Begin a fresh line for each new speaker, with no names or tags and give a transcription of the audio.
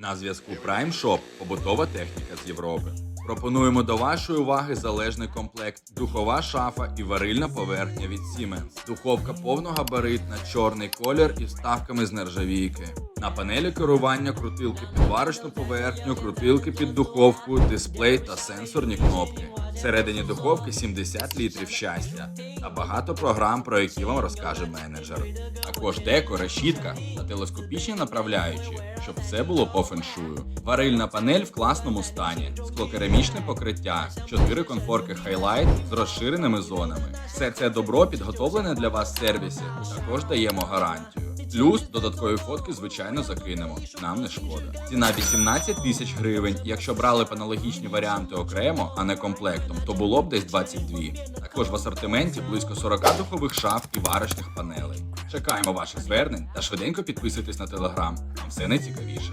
На зв'язку Prime Shop – побутова техніка з Європи. Пропонуємо до вашої уваги залежний комплект, духова шафа і варильна поверхня від Siemens. Духовка повногабаритна, чорний колір і вставками з нержавійки. На панелі керування крутилки під варочну поверхню, крутилки під духовку, дисплей та сенсорні кнопки. Всередині духовки 70 літрів щастя та багато програм, про які вам розкаже менеджер. Також деко, решітка та телескопічні направляючі, щоб все було по феншую. Варильна панель в класному стані, склокерамічне покриття, 4 конфорки Highlight з розширеними зонами. Все це добро підготовлене для вас в сервісі. Також даємо гарантію. Плюс додаткові фотки, звичайно, закинемо. Нам не шкода. Ціна 18 тисяч гривень. Якщо брали б аналогічні варіанти окремо, а не комплектом, то було б десь 22. Також в асортименті близько 40 духових шаф і варочних панелей. Чекаємо ваших звернень та швиденько підписуйтесь на телеграм. Нам все найцікавіше.